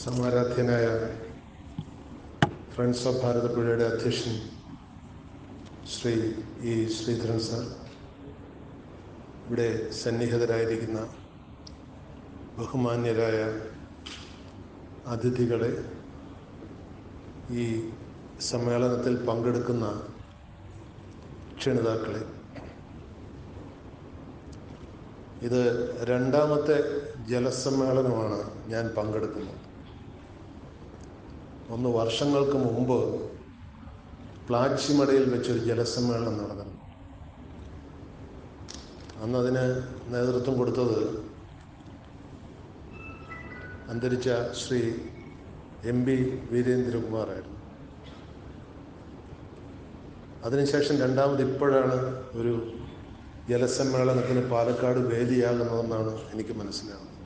സമാരാധ്യനായ friends of ഭാരതപ്പുഴയുടെ അധ്യക്ഷൻ Shri E Sreedharan sir. ഇവിടെ സന്നിഹിതരായിരിക്കുന്ന ബഹുമാന്യരായ അതിഥികളെ ഈ സമ്മേളനത്തിൽ പങ്കെടുക്കുന്ന ക്ഷണിതാക്കളെ. ഇത് രണ്ടാമത്തെ ജലസമ്മേളനമാണ് ഞാൻ പങ്കെടുക്കുന്നത്. ഒന്ന് വർഷങ്ങൾക്ക് മുമ്പ് പ്ലാച്ചിമടയിൽ വെച്ചൊരു ജലസമ്മേളനം നടന്നു. അന്ന് അതിന് നേതൃത്വം കൊടുത്തത് അന്തരിച്ച ശ്രീ എം പി വീരേന്ദ്രകുമാറായിരുന്നു. അതിനുശേഷം രണ്ടാമത് ഇപ്പോഴാണ് ഒരു ജലസമ്മേളനത്തിന് പാലക്കാട് വേദിയാകുന്നതെന്നാണ് എനിക്ക് മനസ്സിലാകുന്നത്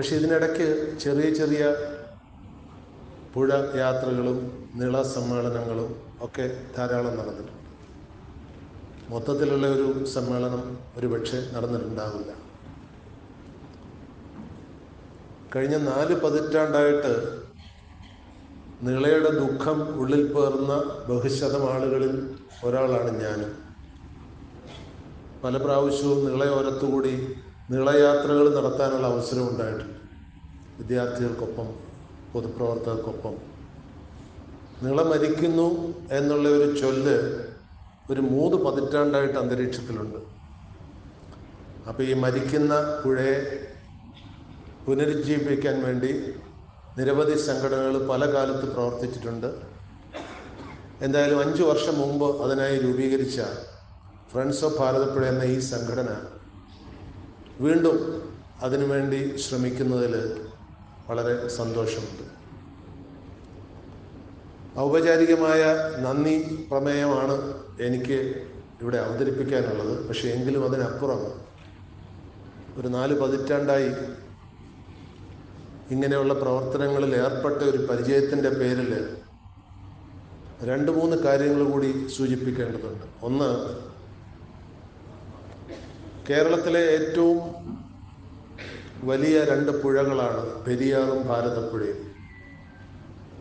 പക്ഷെ ഇതിനിടയ്ക്ക് ചെറിയ ചെറിയ പുഴ യാത്രകളും നിള സമ്മേളനങ്ങളും ഒക്കെ ധാരാളം നടന്നിട്ടുണ്ട്. മൊത്തത്തിലുള്ള ഒരു സമ്മേളനം ഒരുപക്ഷെ നടന്നിട്ടുണ്ടാവില്ല. കഴിഞ്ഞ നാല് പതിറ്റാണ്ടായിട്ട് നിളയുടെ ദുഃഖം ഉള്ളിൽ പേർന്ന ബഹുശതം ആളുകളിൽ ഒരാളാണ് ഞാൻ പല പ്രാവശ്യവും നിളയോരത്തുകൂടി നിളയാത്രകൾ നടത്താനുള്ള അവസരം ഉണ്ടായിട്ടുണ്ട്. വിദ്യാർത്ഥികൾക്കൊപ്പം പൊതുപ്രവർത്തകർക്കൊപ്പം. നിള മരിക്കുന്നു എന്നുള്ള ഒരു ചൊല്ല് ഒരു മൂന്ന് പതിറ്റാണ്ടായിട്ട് അന്തരീക്ഷത്തിലുണ്ട്. അപ്പോൾ ഈ മരിക്കുന്ന പുഴയെ പുനരുജ്ജീവിപ്പിക്കാൻ വേണ്ടി നിരവധി സംഘടനകൾ പല കാലത്ത് പ്രവർത്തിച്ചിട്ടുണ്ട്. എന്തായാലും അഞ്ച് വർഷം മുമ്പ് അതിനായി രൂപീകരിച്ച ഫ്രണ്ട്സ് ഓഫ് ഭാരതപ്പുഴ എന്ന ഈ സംഘടന വീണ്ടും അതിനുവേണ്ടി ശ്രമിക്കുന്നതിൽ വളരെ സന്തോഷമുണ്ട്. ഔപചാരികമായ നന്ദി പ്രമേയമാണ് എനിക്ക് ഇവിടെ അവതരിപ്പിക്കാനുള്ളത്. പക്ഷേ എങ്കിലും അതിനപ്പുറം ഒരു നാല് പതിറ്റാണ്ടായി ഇങ്ങനെയുള്ള പ്രവർത്തനങ്ങളിൽ ഏർപ്പെട്ട ഒരു പരിചയത്തിന്റെ പേരിൽ രണ്ട് മൂന്ന് കാര്യങ്ങൾ കൂടി സൂചിപ്പിക്കേണ്ടതുണ്ട്. ഒന്ന് കേരളത്തിലെ ഏറ്റവും വലിയ രണ്ട് പുഴകളാണ് പെരിയാറും ഭാരതപ്പുഴയും.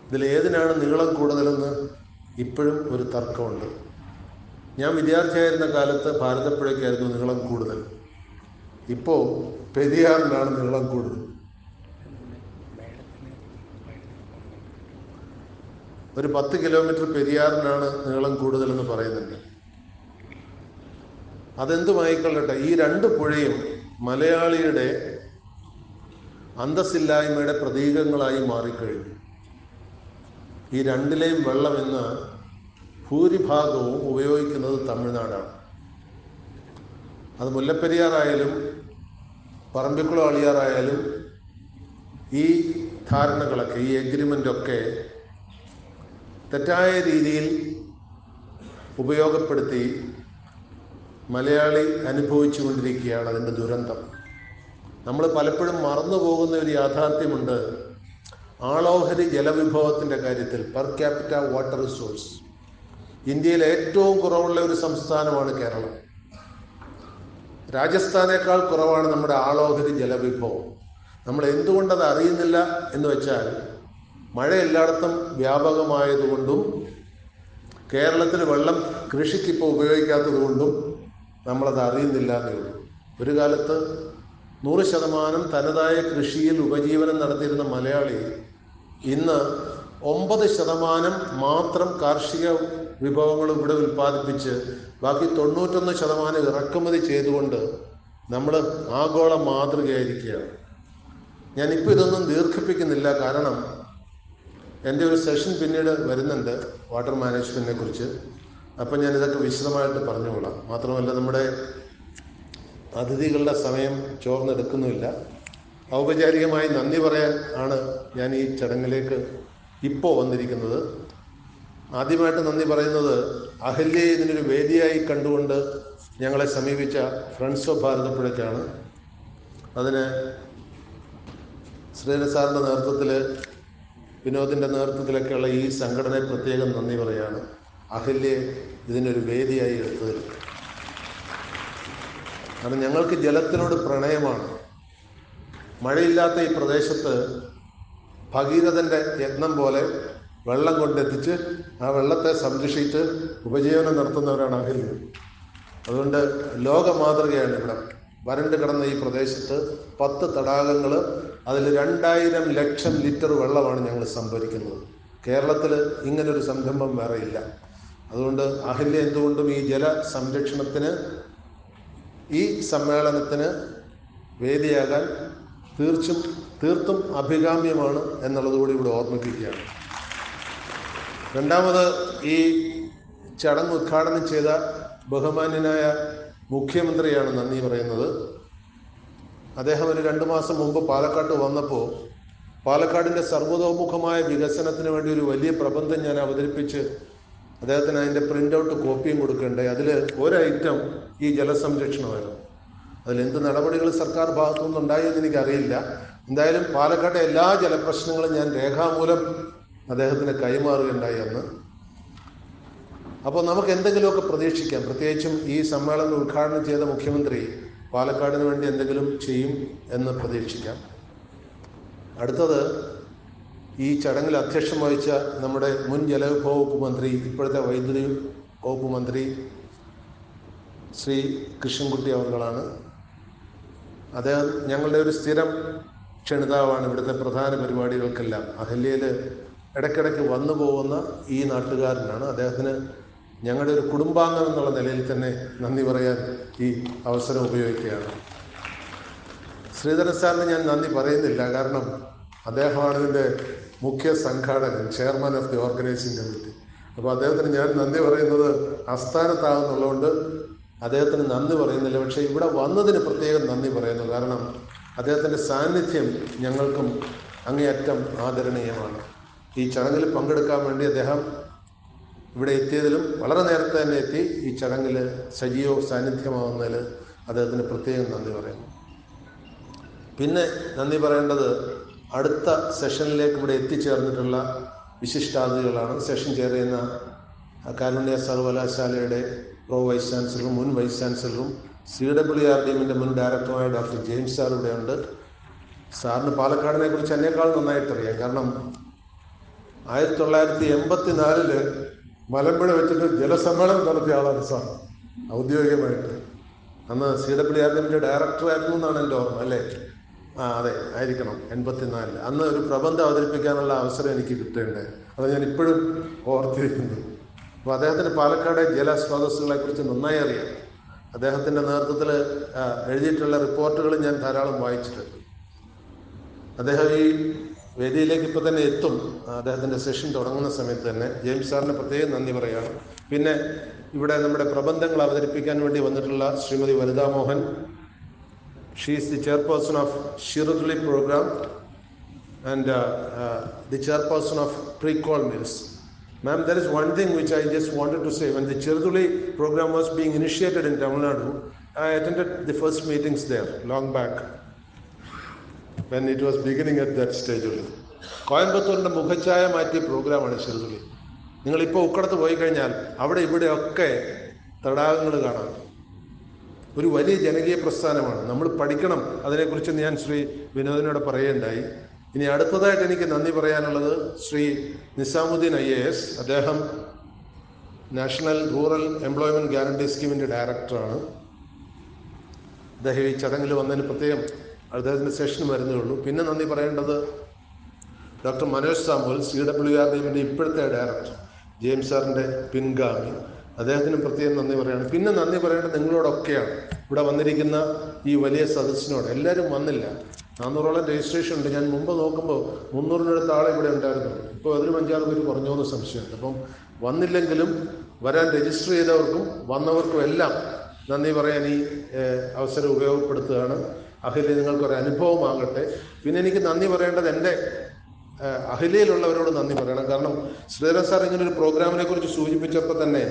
ഇതിൽ ഏതിനാണ് നീളം കൂടുതലെന്ന് ഇപ്പോഴും ഒരു തർക്കമുണ്ട്. ഞാൻ വിദ്യാർത്ഥിയായിരുന്ന കാലത്ത് ഭാരതപ്പുഴയ്ക്കായിരുന്നു നീളം കൂടുതൽ. ഇപ്പോൾ പെരിയാറിനാണ് നീളം കൂടുതൽ. ഒരു പത്ത് കിലോമീറ്റർ പെരിയാറിനാണ് നീളം കൂടുതലെന്ന് പറയുന്നുണ്ട്. അതെന്തുമായിക്കൊള്ളട്ടെ ഈ രണ്ട് പുഴയും മലയാളിയുടെ അന്തസ്സില്ലായ്മയുടെ പ്രതീകങ്ങളായി മാറിക്കഴിഞ്ഞു. ഈ രണ്ടിലെയും വെള്ളം ഇന്ന് ഭൂരിഭാഗവും ഉപയോഗിക്കുന്നത് തമിഴ്നാടാണ്. അത് മുല്ലപ്പെരിയാറായാലും പറമ്പിക്കുളം അളിയാറായാലും ഈ ധാരണകളൊക്കെ ഈ എഗ്രിമെന്റൊക്കെ തെറ്റായ രീതിയിൽ ഉപയോഗപ്പെടുത്തി മലയാളി അനുഭവിച്ചു കൊണ്ടിരിക്കുകയാണ് അതിന്റെ ദുരന്തം. നമ്മൾ പലപ്പോഴും മറന്നു പോകുന്ന ഒരു യാഥാർത്ഥ്യമുണ്ട്. ആളോഹരി ജലവിഭവത്തിന്റെ കാര്യത്തിൽ പെർ ക്യാപിറ്റ വാട്ടർ റിസോഴ്സ് ഇന്ത്യയിൽ ഏറ്റവും കുറവുള്ള ഒരു സംസ്ഥാനമാണ് കേരളം. രാജസ്ഥാനേക്കാൾ കുറവാണ് നമ്മുടെ ആളോഹരി ജലവിഭവം. നമ്മൾ എന്തുകൊണ്ടത് അറിയുന്നില്ല എന്ന് വെച്ചാൽ മഴ എല്ലായിടത്തും വ്യാപകമായതുകൊണ്ടും കേരളത്തിൽ വെള്ളം കൃഷിക്കിപ്പോൾ ഉപയോഗിക്കാത്തത് കൊണ്ടും നമ്മളത് അറിയുന്നില്ല ഉള്ളൂ. ഒരു കാലത്ത് നൂറ് ശതമാനം തനതായ കൃഷിയിൽ ഉപജീവനം നടത്തിയിരുന്ന മലയാളി ഇന്ന് ഒമ്പത് ശതമാനം മാത്രം കാർഷിക വിഭവങ്ങൾ ഇവിടെ ഉൽപ്പാദിപ്പിച്ച് ബാക്കി തൊണ്ണൂറ്റൊന്ന് ശതമാനം ഇറക്കുമതി ചെയ്തുകൊണ്ട് നമ്മൾ ആഗോള മാതൃകയായിരിക്കുകയാണ്. ഞാനിപ്പോൾ ഇതൊന്നും ദീർഘിപ്പിക്കുന്നില്ല. കാരണം എന്റെ ഒരു സെഷൻ പിന്നീട് വരുന്നുണ്ട് വാട്ടർ മാനേജ്മെന്റിനെ കുറിച്ച്. അപ്പം ഞാൻ ഇതൊക്കെ വിശദമായിട്ട് പറഞ്ഞുകൊള്ളാം. മാത്രമല്ല നമ്മുടെ അതിഥികളുടെ സമയം ചോർന്നെടുക്കുന്നുമില്ല. ഔപചാരികമായി നന്ദി പറയാൻ ആണ് ഞാൻ ഈ ചടങ്ങിലേക്ക് ഇപ്പോൾ വന്നിരിക്കുന്നത്. ആദ്യമായിട്ട് നന്ദി പറയുന്നത് അഹല്യയെ ഇതിനൊരു വേദിയായി കണ്ടുകൊണ്ട് ഞങ്ങളെ സമീപിച്ച ഫ്രണ്ട്സ് ഓഫ് ഭാരതപ്പുഴയ്ക്കാണ്. അതിന് ശ്രീധര സാറിന്റെ നേതൃത്വത്തിൽ വിനോദിന്റെ നേതൃത്വത്തിലൊക്കെയുള്ള ഈ സംഘടനയെ പ്രത്യേകം നന്ദി പറയാണ്. അഹല്യയെ ഇതിനൊരു വേദിയായി എടുത്തതിൽ കാരണം ഞങ്ങൾക്ക് ജലത്തിനോട് പ്രണയമാണ്. മഴയില്ലാത്ത ഈ പ്രദേശത്ത് ഭഗീരഥന്റെ യജ്ഞം പോലെ വെള്ളം കൊണ്ടെത്തിച്ച് ആ വെള്ളത്തെ സംരക്ഷിച്ച് ഉപജീവനം നടത്തുന്നവരാണ് അഹില്യ അതുകൊണ്ട് ലോക മാതൃകയാണ് ഇവിടെ. വരണ്ട് കിടന്ന ഈ പ്രദേശത്ത് പത്ത് തടാകങ്ങൾ അതിൽ രണ്ടായിരം ലക്ഷം ലിറ്റർ വെള്ളമാണ് ഞങ്ങൾ സംഭരിക്കുന്നത്. കേരളത്തിൽ ഇങ്ങനൊരു സംരംഭം ഇല്ല. അതുകൊണ്ട് അഹല്യ എന്തുകൊണ്ടും ഈ ജല സംരക്ഷണത്തിന് ഈ സമ്മേളനത്തിന് വേദിയാകാൻ തീർച്ചും തീർത്തും അഭികാമ്യമാണ് എന്നുള്ളതുകൂടി ഇവിടെ ഓർമ്മിപ്പിക്കുകയാണ്. രണ്ടാമത് ഈ ചടങ്ങ് ഉദ്ഘാടനം ചെയ്ത ബഹുമാന്യനായ മുഖ്യമന്ത്രിയാണ് നന്ദി പറയുന്നത്. അദ്ദേഹം ഒരു രണ്ട് മാസം മുമ്പ് പാലക്കാട്ട് വന്നപ്പോൾ പാലക്കാടിന്റെ സർവതോമുഖമായ വികസനത്തിന് വേണ്ടി ഒരു വലിയ പ്രബന്ധം ഞാൻ അവതരിപ്പിച്ച് അദ്ദേഹത്തിന് അതിന്റെ പ്രിന്റ് ഔട്ട് കോപ്പിയും കൊടുക്കേണ്ടേ? അതിൽ ഒരൈറ്റം ഈ ജലസംരക്ഷണമായിരുന്നു. അതിലെന്ത് നടപടികൾ സർക്കാർ ഭാഗത്തു നിന്നുണ്ടായെന്ന് എനിക്കറിയില്ല. എന്തായാലും പാലക്കാട്ടെ എല്ലാ ജലപ്രശ്നങ്ങളും ഞാൻ രേഖാമൂലം അദ്ദേഹത്തിന് കൈമാറുകയുണ്ടായി അന്ന്. അപ്പോൾ നമുക്ക് എന്തെങ്കിലുമൊക്കെ പ്രതീക്ഷിക്കാം. പ്രത്യേകിച്ചും ഈ സമ്മേളനം ഉദ്ഘാടനം ചെയ്ത മുഖ്യമന്ത്രി പാലക്കാടിന് വേണ്ടി എന്തെങ്കിലും ചെയ്യും എന്ന് പ്രതീക്ഷിക്കാം. അടുത്തത് ഈ ചടങ്ങിൽ അധ്യക്ഷം വഹിച്ച നമ്മുടെ മുൻ ജലവിഭവ വകുപ്പ് മന്ത്രി ഇപ്പോഴത്തെ വൈദ്യുതി വകുപ്പ് മന്ത്രി ശ്രീ കൃഷ്ണൻകുട്ടി അവർകളാണ്. അദ്ദേഹം ഞങ്ങളുടെ ഒരു സ്ഥിരം ക്ഷണിതാവാണ് ഇവിടുത്തെ പ്രധാന പരിപാടികൾക്കെല്ലാം. അഹല്യയിൽ ഇടയ്ക്കിടയ്ക്ക് വന്നു പോകുന്ന ഈ നാട്ടുകാരനാണ്. അദ്ദേഹത്തിന് ഞങ്ങളുടെ ഒരു കുടുംബാംഗം എന്നുള്ള നിലയിൽ തന്നെ നന്ദി പറയാൻ ഈ അവസരം ഉപയോഗിക്കുകയാണ്. ശ്രീധരൻ സാറിന് ഞാൻ നന്ദി പറയുന്നില്ല. കാരണം അദ്ദേഹമാണ് ഇതിന്റെ മുഖ്യ സംഘാടകൻ chairman of the organising committee അപ്പോൾ അദ്ദേഹത്തിന് ഞാൻ നന്ദി പറയുന്നത് അസ്ഥാനത്താകുന്നുള്ളതുകൊണ്ട് അദ്ദേഹത്തിന് നന്ദി പറയുന്നില്ല. പക്ഷേ ഇവിടെ വന്നതിന് പ്രത്യേകം നന്ദി പറയുന്നു. കാരണം അദ്ദേഹത്തിന്റെ സാന്നിധ്യം ഞങ്ങൾക്കും അങ്ങേയറ്റം ആദരണീയമാണ്. ഈ ചടങ്ങിൽ പങ്കെടുക്കാൻ വേണ്ടി അദ്ദേഹം ഇവിടെ എത്തിയതിലും വളരെ നേരത്തെ തന്നെ എത്തി. ഈ ചടങ്ങിൽ സജീവ സാന്നിധ്യമാവുന്നതിൽ അദ്ദേഹത്തിന് പ്രത്യേകം നന്ദി പറയുന്നു. പിന്നെ നന്ദി പറയേണ്ടത് അടുത്ത സെഷനിലേക്ക് ഇവിടെ എത്തിച്ചേർന്നിട്ടുള്ള വിശിഷ്ടാതിഥികളാണ്. സെഷൻ ചെയർ ചെയ്യുന്ന കാരുണ്യ സർവകലാശാലയുടെ പ്രോ വൈസ് ചാൻസലറും മുൻ വൈസ് ചാൻസലറും സി ഡബ്ല്യു ആർ ഡി എമ്മിന്റെ മുൻ ഡയറക്ടറുമായ ഡോക്ടർ ജെയിംസ് സാർ ഇവിടെയുണ്ട് സാറിന് പാലക്കാടിനെ കുറിച്ച് എന്നേക്കാൾ നന്നായിട്ട് അറിയാം കാരണം ആയിരത്തി തൊള്ളായിരത്തി എൺപത്തി നാലിൽ മലമ്പുഴ വെച്ചിട്ട് ജലസമ്മേളനം നടത്തിയ ആളാണ് സാർ. ഔദ്യോഗികമായിട്ട്. അന്ന് സി ഡബ്ല്യു ആർ എമ്മിന്റെ ഡയറക്ടറായിരുന്നു എന്നാണ് എന്റെ ഓർമ്മ അല്ലേ? ആ അതെ ആയിരിക്കണം. എൺപത്തിനാലിൽ അന്ന് ഒരു പ്രബന്ധം അവതരിപ്പിക്കാനുള്ള അവസരം എനിക്ക് കിട്ടേണ്ടത് അത് ഞാൻ ഇപ്പോഴും ഓർത്തിരിക്കുന്നു. അപ്പോൾ അദ്ദേഹത്തിന് പാലക്കാട് ജലസ്രോതസ്സുകളെ കുറിച്ച് നന്നായി അറിയാം. അദ്ദേഹത്തിന്റെ നേതൃത്വത്തിൽ എഴുതിയിട്ടുള്ള റിപ്പോർട്ടുകൾ ഞാൻ ധാരാളം വായിച്ചിട്ടുണ്ട്. അദ്ദേഹം ഈ വേദിയിലേക്ക് ഇപ്പോൾ തന്നെ എത്തും. അദ്ദേഹത്തിന്റെ സെഷൻ തുടങ്ങുന്ന സമയത്ത് തന്നെ. ജെയിംസ് സാറിന് പ്രത്യേകം നന്ദി പറയുകയാണ്. പിന്നെ ഇവിടെ നമ്മുടെ പ്രബന്ധങ്ങൾ അവതരിപ്പിക്കാൻ വേണ്ടി വന്നിട്ടുള്ള Shrimati Vanitha Mohan she chairperson of Shirudli program and uh, uh, the chairperson of pre-call mills Ma'am, there is one thing which I just wanted to say. When the Chiruduli program was being initiated in Tamil Nadu, I attended the first meetings there long back when it was beginning at that stage. കോയമ്പത്തൂരിന്റെ മുഖച്ഛായ മാറ്റിയ പ്രോഗ്രാമാണ് ചെറുതുള്ളി നിങ്ങളിപ്പോൾ ഉക്കടത്ത് പോയി കഴിഞ്ഞാൽ അവിടെ ഇവിടെയൊക്കെ തടാകങ്ങൾ കാണാം ഒരു വലിയ ജനകീയ പ്രസ്ഥാനമാണ്. നമ്മൾ പഠിക്കണം. അതിനെക്കുറിച്ച് ഞാൻ ശ്രീ വിനോദിനോട് പറയുകയുണ്ടായി. ഇനി അടുത്തതായിട്ട് എനിക്ക് നന്ദി പറയാനുള്ളത് Shri Nizamuddin I A S. അദ്ദേഹം നാഷണൽ റൂറൽ എംപ്ലോയ്മെന്റ് ഗ്യാരണ്ടി സ്കീമിന്റെ ഡയറക്ടറാണ്. അദ്ദേഹം ഈ ചടങ്ങിൽ വന്നതിന് പ്രത്യേകം അദ്ദേഹത്തിന്റെ സെഷൻ വരുന്നേ ഉള്ളൂ. പിന്നെ നന്ദി പറയേണ്ടത് doctor Manoj Samuel C W R D ഇപ്പോഴത്തെ ഡയറക്ടർ ജെയിംസ് സാറിന്റെ പിൻഗാമി അദ്ദേഹത്തിന് പ്രത്യേകം നന്ദി പറയാണ്. പിന്നെ നന്ദി പറയേണ്ടത് നിങ്ങളോടൊക്കെയാണ്. ഇവിടെ വന്നിരിക്കുന്ന ഈ വലിയ സദസ്സിനോട്. എല്ലാവരും വന്നില്ല. നാനൂറോളം രജിസ്ട്രേഷൻ ഉണ്ട്. ഞാൻ മുമ്പ് നോക്കുമ്പോൾ മുന്നൂറിനടുത്ത് ആളെ ഇവിടെ ഉണ്ടായിരുന്നു. ഇപ്പോൾ അതിലും അഞ്ചാറ് പേര് കുറഞ്ഞോ എന്ന് സംശയമുണ്ട്. അപ്പം വന്നില്ലെങ്കിലും വരാൻ രജിസ്റ്റർ ചെയ്തവർക്കും വന്നവർക്കും എല്ലാം നന്ദി പറയാൻ ഈ അവസരം ഉപയോഗപ്പെടുത്തുകയാണ്. അഖില നിങ്ങൾക്കൊരു അനുഭവമാകട്ടെ പിന്നെ എനിക്ക് നന്ദി പറയേണ്ടത് എന്റെ അഖിലയിലുള്ളവരോട് നന്ദി പറയണം. കാരണം ശ്രീധരൻ സാർ ഇങ്ങനെ ഒരു പ്രോഗ്രാമിനെ കുറിച്ച് സൂചിപ്പിച്ചപ്പോൾ തന്നെ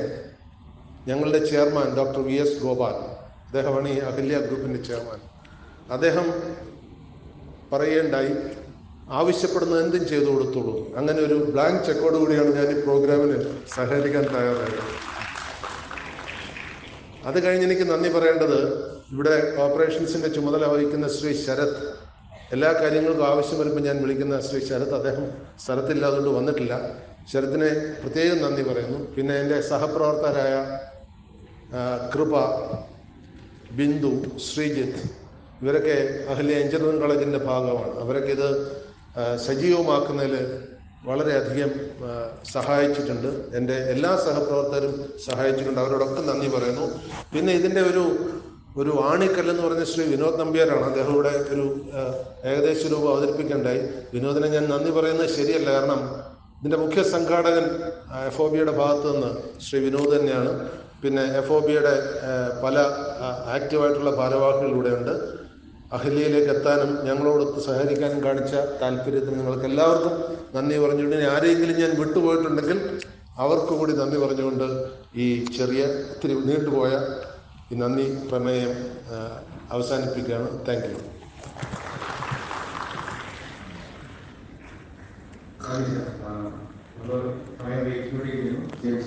ഞങ്ങളുടെ chairman doctor V S Gopal അദ്ദേഹമാണ് ഈ അഖില്യ ഗ്രൂപ്പിന്റെ ചെയർമാൻ. അദ്ദേഹം പറയുകയുണ്ടായി ആവശ്യപ്പെടുന്ന എന്തും ചെയ്തു കൊടുത്തോളൂ. അങ്ങനെ ഒരു ബ്ലാങ്ക് ചെക്കോട് കൂടിയാണ് ഞാൻ ഈ പ്രോഗ്രാമിന് സഹകരിക്കാൻ തയ്യാറായത്. അത് കഴിഞ്ഞ് എനിക്ക് നന്ദി പറയേണ്ടത് ഇവിടെ ഓപ്പറേഷൻസിന്റെ ചുമതല വഹിക്കുന്ന ശ്രീ ശരത്. എല്ലാ കാര്യങ്ങൾക്കും ആവശ്യം വരുമ്പോൾ ഞാൻ വിളിക്കുന്ന ശ്രീ ശരത്. അദ്ദേഹം സ്ഥലത്തില്ലാതുകൊണ്ട് വന്നിട്ടില്ല. ശരത്തിനെ പ്രത്യേകം നന്ദി പറയുന്നു. പിന്നെ എന്റെ സഹപ്രവർത്തകരായ കൃപ ബിന്ദു ശ്രീജിത്ത് ഇവരൊക്കെ അഹല്യ എഞ്ചിനീയറിംഗ് കോളേജിന്റെ ഭാഗമാണ്. അവരൊക്കെ ഇത് സജീവമാക്കുന്നതിൽ വളരെയധികം സഹായിച്ചിട്ടുണ്ട്. എന്റെ എല്ലാ സഹപ്രവർത്തകരും സഹായിച്ചിട്ടുണ്ട്. അവരോടൊക്കെ നന്ദി പറയുന്നു. പിന്നെ ഇതിന്റെ ഒരു ഒരു ആണിക്കല്ലെന്ന് പറഞ്ഞ ശ്രീ വിനോദ് നമ്പ്യാരാണ്. അദ്ദേഹം ഇവിടെ ഒരു ഏകദേശ രൂപം അവതരിപ്പിക്കേണ്ടായി. വിനോദിനെ ഞാൻ നന്ദി പറയുന്നത് ശരിയല്ല. കാരണം ഇതിന്റെ മുഖ്യ സംഘാടകൻ എഫ് ഒ ബിയുടെ ഭാഗത്ത് നിന്ന് ശ്രീ വിനോദ് തന്നെയാണ്. പിന്നെ എഫ് ഒ ബിയുടെ പല ആക്റ്റീവായിട്ടുള്ള ഭാരവാഹികളിലൂടെയുണ്ട്. അഹല്യയിലേക്ക് എത്താനും ഞങ്ങളോട് സഹകരിക്കാനും കാണിച്ച താല്പര്യത്തിന് നിങ്ങൾക്ക് എല്ലാവർക്കും നന്ദി പറഞ്ഞുകൊണ്ട് ഇനി ആരെങ്കിലും ഞാൻ വിട്ടുപോയിട്ടുണ്ടെങ്കിൽ അവർക്ക് കൂടി നന്ദി പറഞ്ഞുകൊണ്ട് ഈ ചെറിയ ഒത്തിരി നീണ്ടുപോയ ഈ നന്ദി പ്രമേയം അവസാനിപ്പിക്കുകയാണ്. Thank you. നമ്മൾ സമയം വെയിറ്റ് ചെയ്തിരിക്കുന്നു